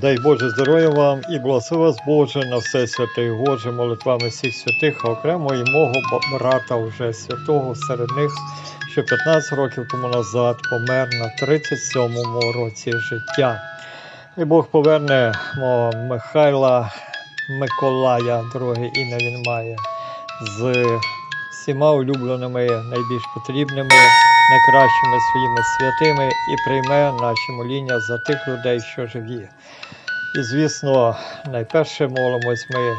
Дай Боже здоров'я вам і благослови вас Боже на все святе Боже, молитвами всіх святих, а окремо і мого брата вже святого серед них, що 15 років тому назад помер на 37-му році життя. І Бог поверне мого Михайла Миколая, друге ім'я він має, з всіма улюбленими, найбільш потрібними, найкращими своїми святими і прийме наші моління за тих людей, що живі. І, звісно, найперше молимось ми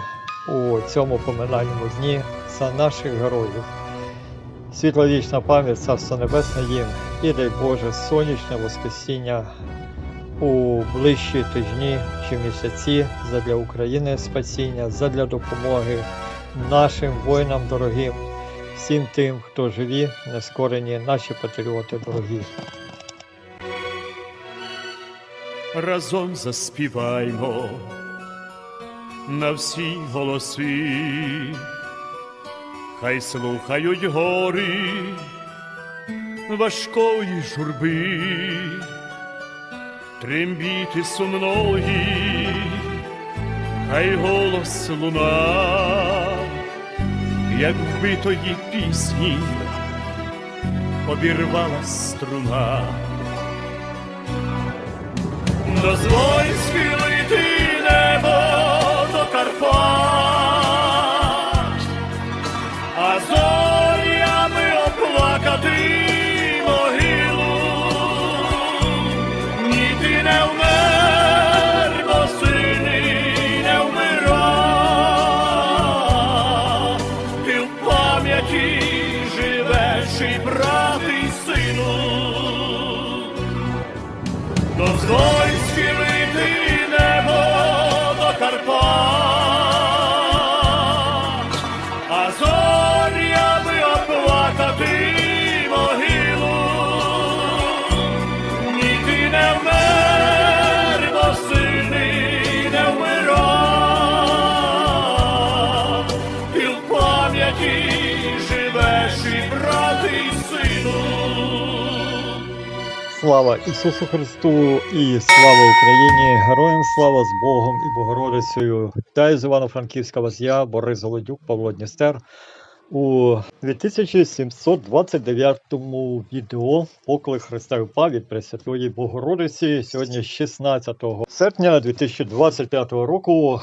у цьому поминальному дні за наших героїв. Світла вічна пам'ять, царство небесне їм, і дай Боже сонячне воскресіння у ближчі тижні чи місяці задля України спасіння, задля допомоги нашим воїнам дорогим, всім тим, хто живі, нескорені, наші патріоти дорогі. разом заспіваймо на всі голоси, хай слухають гори важкої журби, трембіти сумної, хай голос луна, як вбитої пісні, обірвала струна. Дозволь схилити Дозволь схилити Слава Ісусу Христу і слава Україні! Героям слава з Богом і Богородицею! Вітаю з Івано-Франківська вас я, Борис Голодюк, Павло Дністер. У 2729 відео Поклик Христа упав від Пресвятої Богородиці. Сьогодні 16 серпня 2025 року.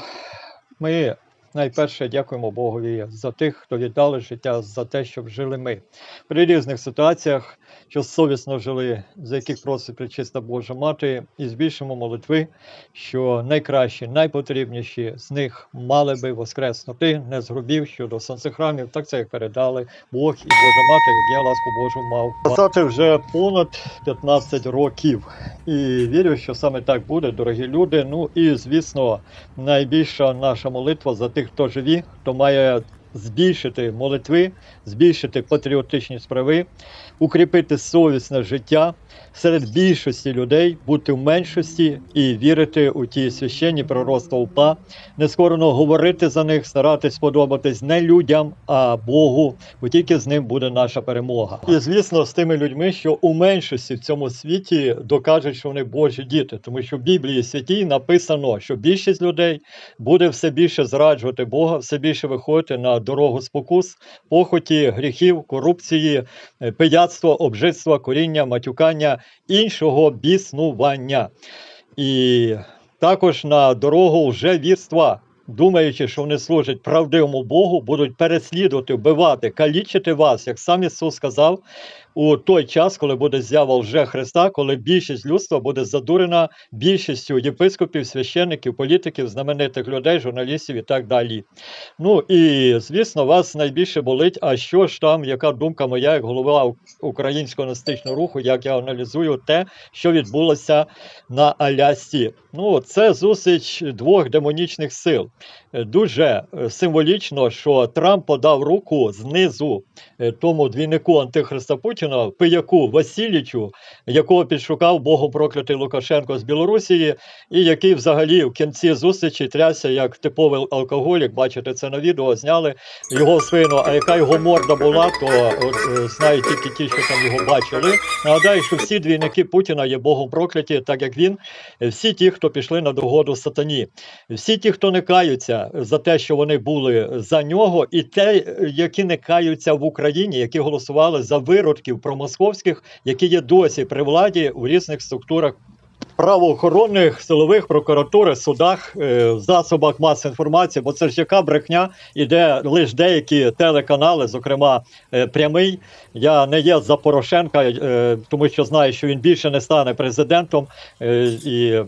Ми найперше дякуємо Богові за тих, хто віддали життя за те, щоб жили ми. При різних ситуаціях, що совісно жили, за яких просить причиста Божа Мати, і збільшимо молитви, що найкращі, найпотрібніші з них мали би воскреснути, не згрубів щодо сонцехрамів, так це як передали Бог і Божа Мати, як я ласку Божу мав. Казати вже понад 15 років. І вірю, що саме так буде, дорогі люди. Ну і звісно, найбільша наша молитва за тих, хто живі, хто має збільшити молитви, збільшити патріотичні справи, укріпити совісне життя серед більшості людей, бути в меншості і вірити у ті священні пророцтва УПА, нескорено говорити за них, старатись подобатись не людям, а Богу, бо тільки з ним буде наша перемога. І звісно, з тими людьми, що у меншості в цьому світі докажуть, що вони Божі діти, тому що в Біблії святій написано, що більшість людей буде все більше зраджувати Бога, все більше виходити на дорогу спокус, похоті, гріхів, корупції, е, пияцтва, обжитства, коріння, матюкання, іншого біснування. І також на дорогу вже вірства. думаючи, що вони служать правдивому Богу, будуть переслідувати, вбивати, калічити вас, як сам Ісус сказав, у той час, коли буде з'ява лже Христа, коли більшість людства буде задурена більшістю єпископів, священників, політиків, знаменитих людей, журналістів і так далі. Ну і звісно, вас найбільше болить, а що ж там, яка думка моя, як голова українського настичного руху, як я аналізую те, що відбулося на Алясці. Ну, це зустріч двох демонічних сил. Дуже е, символічно, що Трамп подав руку знизу е, тому двійнику Антихриста Путіна. Путіна, пияку Васильічу, якого підшукав Богом проклятий Лукашенко з Білорусі, і який взагалі в кінці зустрічі трясся як типовий алкоголік. Бачите це на відео, зняли його свину. А яка його морда була, то от, е, знають тільки ті, що там його бачили. Нагадаю, що всі двійники Путіна є Богом прокляті, так як він, всі ті, хто пішли на догоду сатані, всі ті, хто не каються за те, що вони були за нього, і те, які не каються в Україні, які голосували за виродків промосковських, які є досі при владі у різних структурах. Правоохоронних, силових, прокуратури, судах, е, засобах масової інформації, бо це ж яка брехня, іде лише деякі телеканали, зокрема е, прямий. Я не є за Порошенка, е, тому що знаю, що він більше не стане президентом. і,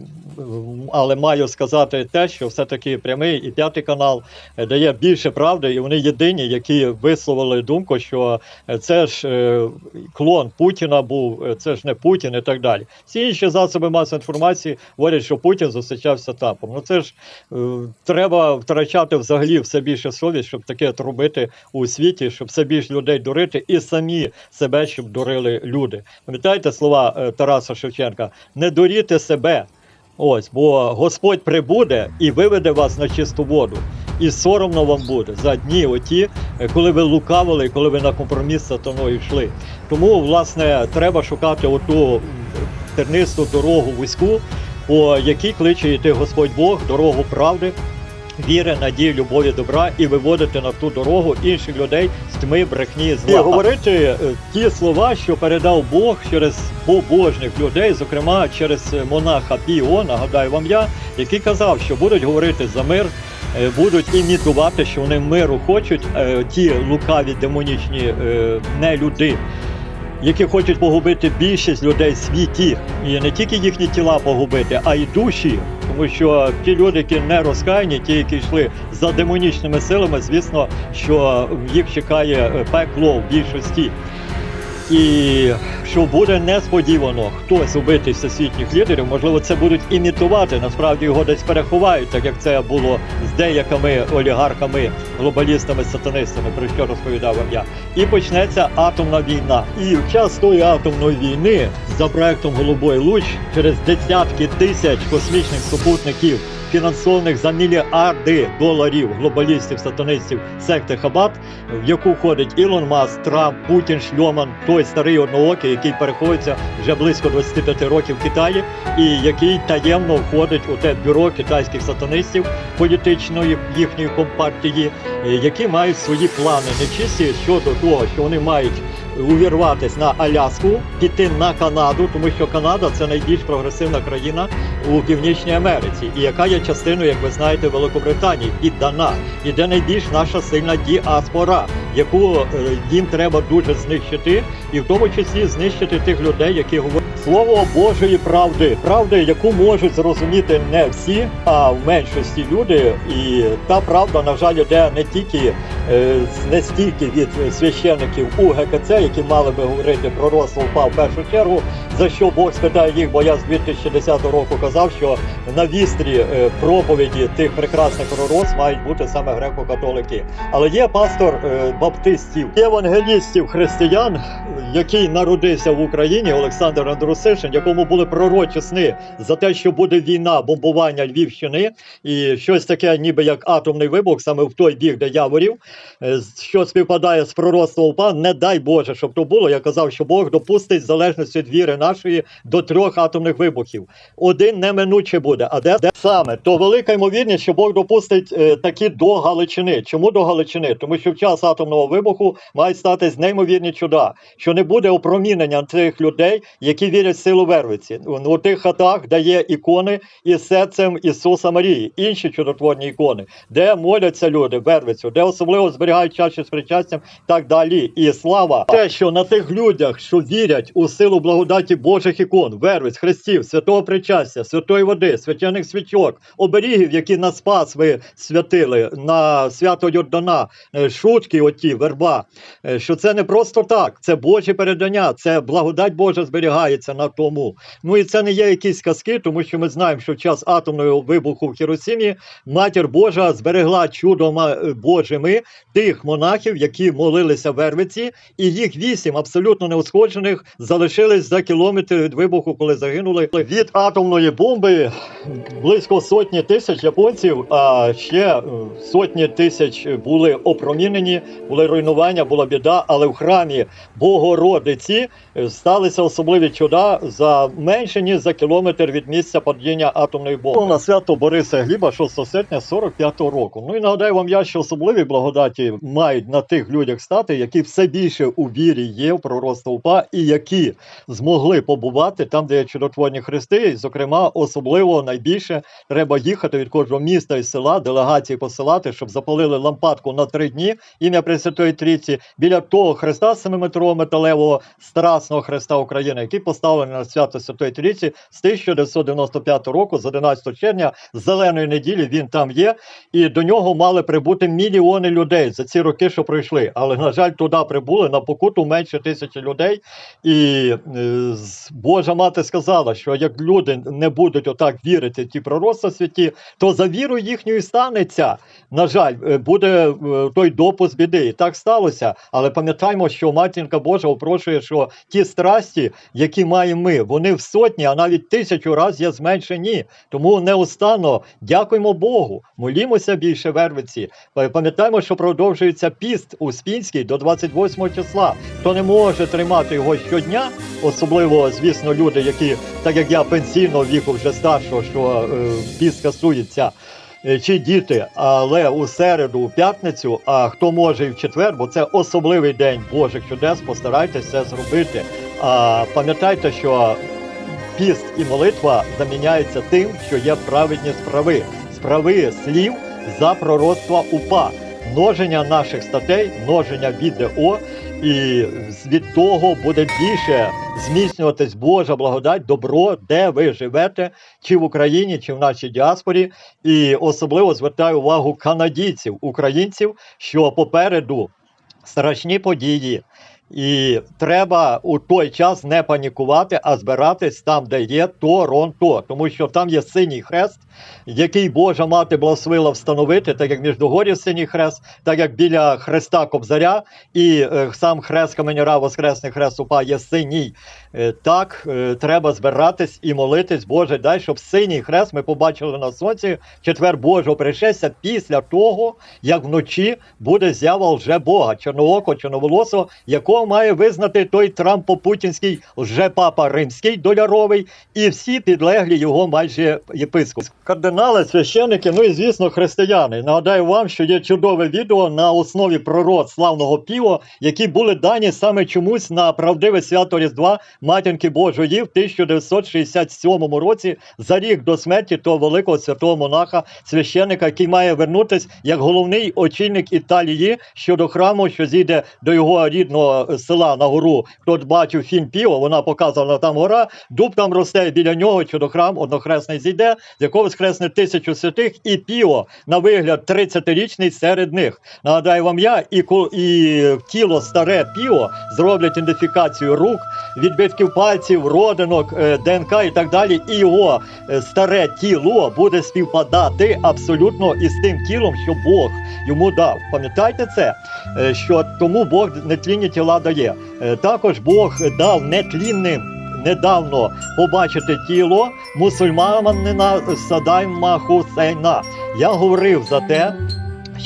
але маю сказати те, що все-таки прямий і п'ятий канал дає більше правди, і вони єдині, які висловили думку, що це ж клон Путіна був, це ж не Путін і так далі. Всі інші засоби масової інформації говорять, що Путін зустрічався тапом. Ну це ж е, треба втрачати взагалі все більше совість, щоб таке робити у світі, щоб все більше людей дурити, і самі себе, щоб дурили люди. Пам'ятаєте слова е, Тараса Шевченка? Не дуріте себе. Ось, бо Господь прибуде і виведе вас на чисту воду. І соромно вам буде за дні оті, е, коли ви лукавили, коли ви на компроміс сатаною йшли. Тому, власне, треба шукати оту тернисту дорогу вузьку, по якій кличе йти Господь Бог, дорогу правди, віри, надії, любові, добра і виводити на ту дорогу інших людей з тьми, брехні, зла. І говорити е, ті слова, що передав Бог через побожних людей, зокрема через е, монаха Піо, нагадаю вам я, який казав, що будуть говорити за мир. е, Будуть імітувати, що вони миру хочуть, ті лукаві демонічні нелюди, які хочуть погубити більшість людей в світі, і не тільки їхні тіла погубити, а й душі. Тому що ті люди, які не розкаяні, ті, які йшли за демонічними силами, звісно, що їх чекає е, пекло в більшості. І що буде несподівано хтось убитий з всесвітніх лідерів, можливо, це будуть імітувати. Насправді його десь переховають, так як це було з деякими олігархами, глобалістами, сатанистами, про що розповідав вам я. І почнеться атомна війна. І в час тої атомної війни за проектом Голубой луч через десятки тисяч космічних супутників. Фінансованих за мільярди доларів глобалістів, сатанистів секти Хабат, в яку входить Ілон Маск, Трамп, Путін, Шльоман, той старий одноокий, який переховується вже близько 25 років в Китаї, і який таємно входить у те бюро китайських сатанистів політичної їхньої компартії, е, які мають свої плани нечисті щодо того, що вони мають увірватись на Аляску, піти на Канаду, тому що Канада це найбільш прогресивна країна у Північній Америці, і яка є частиною, як ви знаєте, Великобританії, піддана, і де найбільш наша сильна діаспора, яку е, їм треба дуже знищити, і в тому числі знищити тих людей, які говорять слово Божої правди, правди, яку можуть зрозуміти не всі, а в меншості люди. І та правда, на жаль, йде не тільки е, не стільки від священиків УГКЦ, які мали би говорити про росло упав в першу чергу, за що Бог спитає їх, бо я з 2010 року казав, що на вістрі е, проповіді тих прекрасних пророс мають бути саме греко-католики. Але є пастор е, баптистів, євангелістів християн, який народився в Україні, Олександр Андрусишин, якому були пророчі сни за те, що буде війна, бомбування Львівщини, і щось таке, ніби як атомний вибух, саме в той бік, де яворів, е, що співпадає з пророцтвом УПА, не дай Боже, щоб то було. Я казав, що Бог допустить в залежності від віри нашої до трьох атомних вибухів. Один неминуче буде. А де, де саме? То велика ймовірність, що Бог допустить е, такі до Галичини. Чому до Галичини? Тому що в час атомного вибуху мають статись неймовірні чуда, що не буде опромінення тих людей, які вірять в силу Вервиці. У тих хатах, де є ікони із серцем Ісуса Марії, інші чудотворні ікони, де моляться люди Вервицю, де особливо зберігають чаші з причастям і так далі. І слава те, що на тих людях, що вірять у силу благодаті Божих ікон, Вервиць, Христів, святого причастя, святої води, священих свічок, оберігів, які на спас ви святили, на свято Йордана, е, шутки, оті, верба, е, що це не просто так, це Божі передання, це благодать Божа зберігається на тому. Ну і це не є якісь казки, тому що ми знаємо, що в час атомного вибуху в Хіросімі матір Божа зберегла чудом е, Божими тих монахів, які молилися в Вервиці, і їх вісім абсолютно неушкоджених залишились за кілометр від вибуху, коли загинули від атомної бомби. Близько сотні тисяч японців, а ще е, сотні тисяч були опромінені, були руйнування, була біда. Але в храмі Богородиці е, сталися особливі чуда за менше ніж за кілометр від місця падіння атомної бомби. На свято Бориса Гліба 6 серпня 45-го року. Ну і нагадаю вам я, що особливі благодаті мають на тих людях стати, які все більше у вірі є в пророцтво УПА, і які змогли побувати там, де є чудотворні хрести. І, зокрема, особливо найбільше треба їхати від кожного міста і села, делегації посилати, щоб запалили лампадку на три дні ім'я Пресвятої Трійці біля того хреста семиметрового металевого страсного хреста України, який поставлений на свято Святої Трійці з 1995 року, з 11 червня, з зеленої неділі він там є, і до нього мали прибути мільйони людей за ці роки, що пройшли. Але на жаль, туди прибули на покуту менше тисячі людей. І е, Божа мати сказала, що як люди не будуть отак вірити в ті пророцтва святі, то за віру їхньою станеться. На жаль, е, буде е, той допуск біди. І так сталося. Але пам'ятаємо, що матінка Божа опрошує, що ті страсті, які маємо ми, вони в сотні, а навіть тисячу разів є зменшені. Тому неустанно дякуємо Богу, молімося більше вервиці. Пам'ятаємо, що продовжується піст у Спінській до 28 числа. Хто не може тримати його щодня, особливо, звісно, люди, які, так як я пенсійного віку вже старшого, що е, піст касується. е, Чи діти, але у середу, у п'ятницю, а хто може і в четвер, бо це особливий день Божих чудес, постарайтеся це зробити. А пам'ятайте, що піст і молитва заміняються тим, що є праведні справи, справи слів за пророцтва УПА, множення наших статей, множення відео, і від того буде більше зміцнюватись Божа благодать, добро, де ви живете, чи в Україні, чи в нашій діаспорі. І особливо звертаю увагу канадійців, українців, що попереду страшні події. І треба у той час не панікувати, а збиратись там, де є Торонто, тому що там є синій хрест, який Божа мати благословила встановити, так як міждогорі синій хрест, так як біля хреста Кобзаря, і е, сам хрест Каменяра, Воскресний хрест УПА є синій. Е, так, е, треба збиратись і молитись, Боже, дай, щоб синій хрест ми побачили на сонці, четвер Божого пришестя після того, як вночі буде з'ява вже Бога, чорнооко, чорноволосого, якого має визнати той Трампо-путінський лжепапа римський доляровий і всі підлеглі його майже єпископи. Кардинали, священники, ну і звісно, християни. Нагадаю вам, що є чудове відео на основі пророц славного Піо, які були дані саме чомусь на правдиве свято Різдва Матінки Божої в 1967 році за рік до смерті того великого святого монаха, священника, який має вернутись як головний очільник Італії щодо храму, що зійде до його рідного села на гору. Хто бачив фільм Піо, вона показана там гора, дуб там росте біля нього, щодо храм однохресний зійде, з якого воскресне тисячу святих, і Піо на вигляд 30-річний серед них. Нагадаю вам я, і, і тіло старе Піо зроблять ідентифікацію рук, відбитків пальців, родинок, е, ДНК і так далі. І його е, старе тіло буде співпадати абсолютно із тим тілом, що Бог йому дав. Пам'ятайте це, що тому Бог нетлінні тіла дає. Е, Також Бог дав нетлінним. Недавно побачити тіло мусульманина Садайма Хусейна. Я говорив за те,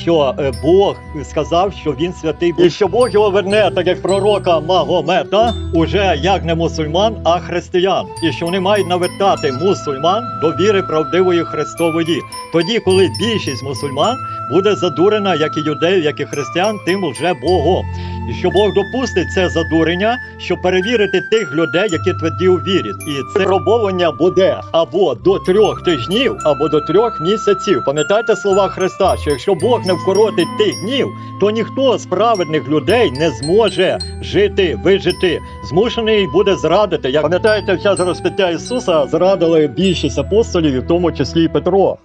що е, Бог сказав, що він святий, і що Бог його верне, так як пророка Магомета, уже як не мусульман, а християн, і що вони мають навертати мусульман до віри правдивої Христової. Тоді, коли більшість мусульман буде задурена, як і юдеїв, як і християн, тим вже Богом. Що Бог допустить це задурення, щоб перевірити тих людей, які тверді у вірі. І це пробовання буде або до трьох тижнів, або до трьох місяців. Пам'ятайте слова Христа, що якщо Бог не вкоротить тих днів, то ніхто з праведних людей не зможе жити, вижити. Змушений буде зрадити. Як пам'ятаєте, в час розпиття Ісуса зрадили більшість апостолів, в тому числі і Петро.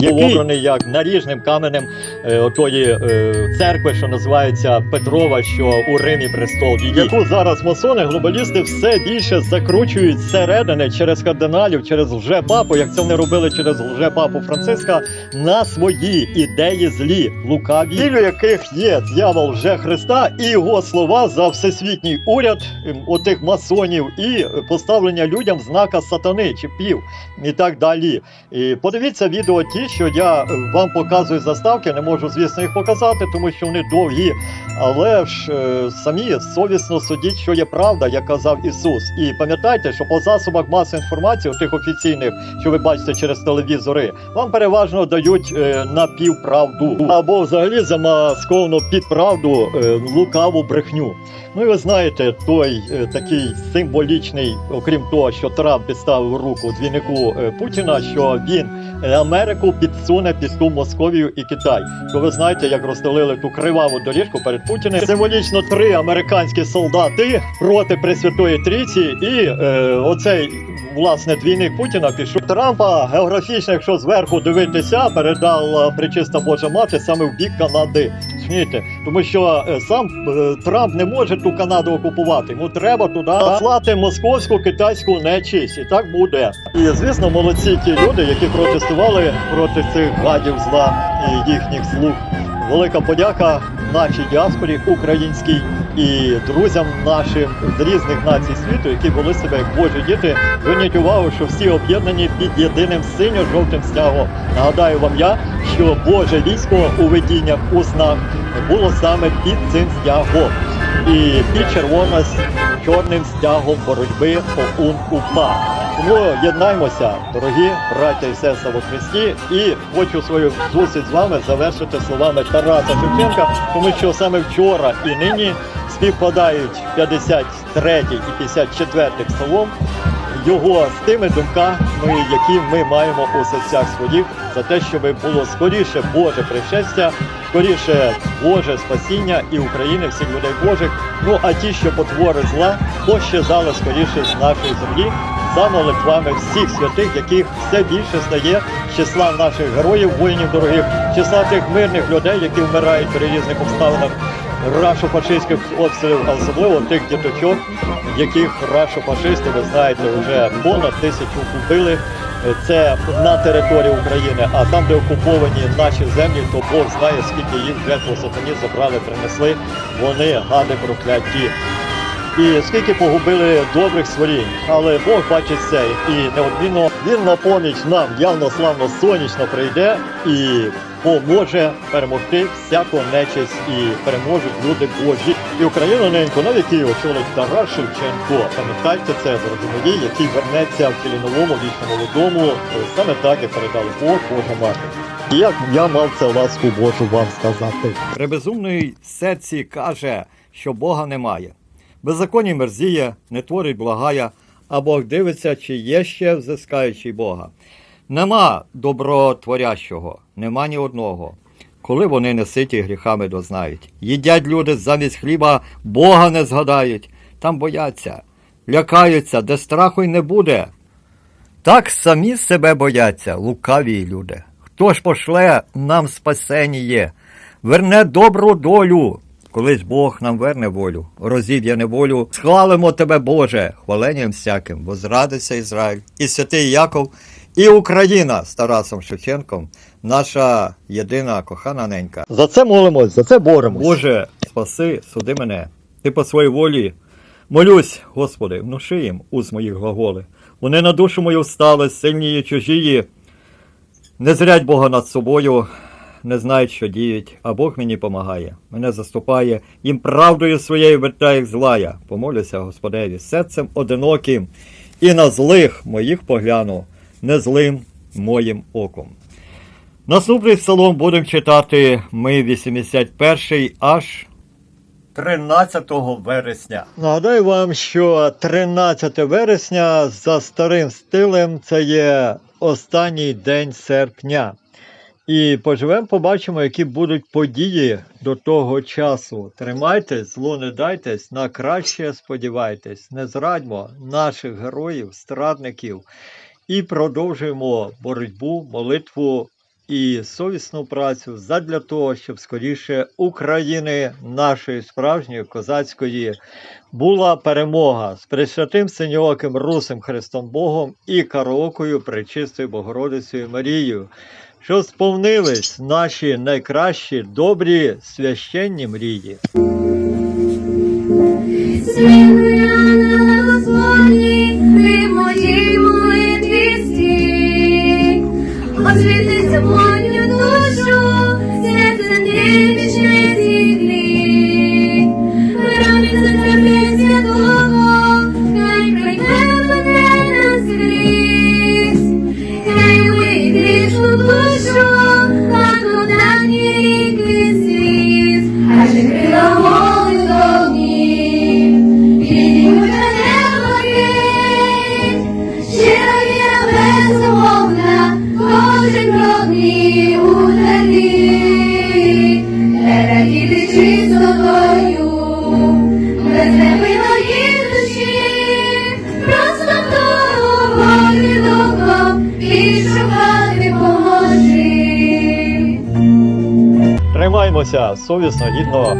Який? Обраний як наріжним каменем е, отої е, церкви, що називається Петрова, що у Римі престол її, яку зараз масони, глобалісти все більше закручують зсередини через кардиналів, через лже-папу, як це вони робили через лже-папу Франциска, на свої ідеї злі, лукаві, цілю яких є дьявол вже Христа і його слова за всесвітній уряд ем, отих масонів і поставлення людям знака сатани чи пів і так далі. І подивіться відео ті, що я е, вам показую заставки. Не можу, звісно, їх показати, тому що вони довгі. Але ж е, самі совісно судіть, що є правда, як казав Ісус. І пам'ятайте, що по засобах масової інформації, у тих офіційних, що ви бачите через телевізори, вам переважно дають е, напівправду або взагалі замасковану під правду лукаву брехню. Ну і ви знаєте, той такий символічний, окрім того, що Трамп підставив руку двійнику Путіна, що він Америку підсуне під ту Московію і Китай. Бо ви знаєте, як розстелили ту криваву доріжку перед Путіним. Символічно три американські солдати проти Пресвятої Трійці, і е, оцей. Власне, двійник Путіна пішов Трампа географічно, якщо зверху дивитися, передала причиста Божа мати саме в бік Канади. Розумієте? Тому що е, сам е, Трамп не може ту Канаду окупувати. Йому треба туди послати московську китайську нечість. І так буде. І звісно, молодці ті люди, які протестували проти цих гадів зла і їхніх слуг. Велика подяка нашій діаспорі українській і друзям нашим з різних націй світу, які вели себе як Божі діти. Зверніть увагу, що всі об'єднані під єдиним синьо-жовтим стягом. Нагадаю вам я, що Боже військо у видіннях у снах було саме під цим стягом. І під червоно з чорним стягом боротьби ОУН УПА. Тому єднаймося, дорогі браття і сестри во Христі, і хочу свою зустріч з вами завершити словами Тараса Шевченка, тому що саме вчора і нині співпадають 53 і 54 псалом його з тими думками, які ми маємо у серцях своїх, за те, щоб було скоріше Боже пришестя, скоріше Боже спасіння і України, всіх людей Божих. Ну а ті, що потвори зла, пощезали скоріше з нашої землі за молитвами всіх святих, яких все більше стає числа наших героїв, воїнів дорогих, числа тих мирних людей, які вмирають при різних обставинах. Рашо-фашистських обстрілів, а особливо тих діточок, яких рашо-фашисти, ви знаєте, вже понад тисячу убили. Це на території України, а там, де окуповані наші землі, то Бог знає, скільки їх по сатані забрали, принесли. Вони гади прокляті. І скільки погубили добрих створінь, але Бог бачить це і неодмінно він на поміч нам явно славно сонячно прийде і поможе перемогти всяку нечисть і переможуть люди Божі. І Україну неньку на віки очолить Тарас Шевченко. Пам'ятайте це, мої, який вернеться в Кіліновому вічному додому, саме так як передали Бог Божа мати. І як я мав це ласку Божу вам сказати. При безумної серці каже, що Бога немає. Беззаконні мерзіє, не творить благая, а Бог дивиться, чи є ще взискаючий Бога. Нема добротворящого, нема ні одного. Коли вони не ситі гріхами дознають. Їдять люди замість хліба, Бога не згадають, там бояться, лякаються, де страху й не буде. Так самі себе бояться, лукаві люди. Хто ж пошле нам спасеніє, верне добру долю. Колись Бог нам верне волю, розіб'є неволю. Схвалимо тебе, Боже, хваленням всяким, возрадиться Ізраїль, і святий Яков, і Україна з Тарасом Шевченком, наша єдина кохана ненька. За це молимось, за це боремось. Боже, спаси, суди мене. Ти по своїй волі. Молюсь, Господи, внуши їм уз моїх глаголи. Вони на душу мою встали, сильні і чужії. Не зрять Бога над собою, не знають, що діють, а Бог мені помагає, мене заступає, їм правдою своєю вертає їх злая. Помолюся Господеві серцем одиноким, і на злих моїх погляну, не злим моїм оком. Наступний псалом будемо читати ми 81 аж 13 вересня. Нагадаю вам, що 13 вересня за старим стилем це є останній день серпня. І поживемо, побачимо, які будуть події до того часу. Тримайтесь, зло не дайтесь, на краще сподівайтесь, не зрадьмо наших героїв, страдників і продовжуємо боротьбу, молитву і совісну працю задля того, щоб скоріше України, нашої справжньої козацької, була перемога з Пресвятим Синьооким Русим Христом Богом і Караокою Пречистою Богородицею Марією, що сповнились наші найкращі добрі священні мрії. Удалі. Не радіти чистотою, без невинної душі, просто того духом і шукати поможи. Тримаймося совісно, гідно,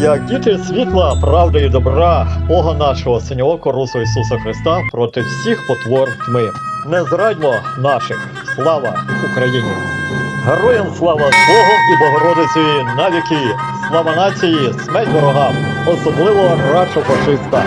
як діти світла, правди і добра, Бога нашого синього Русу Ісуса Христа проти всіх потвор тьми. Не зрадьмо наших! Слава Україні! Героям слава Богу і Богородиці навіки! Слава нації, смерть ворогам, особливо рачо фашиста!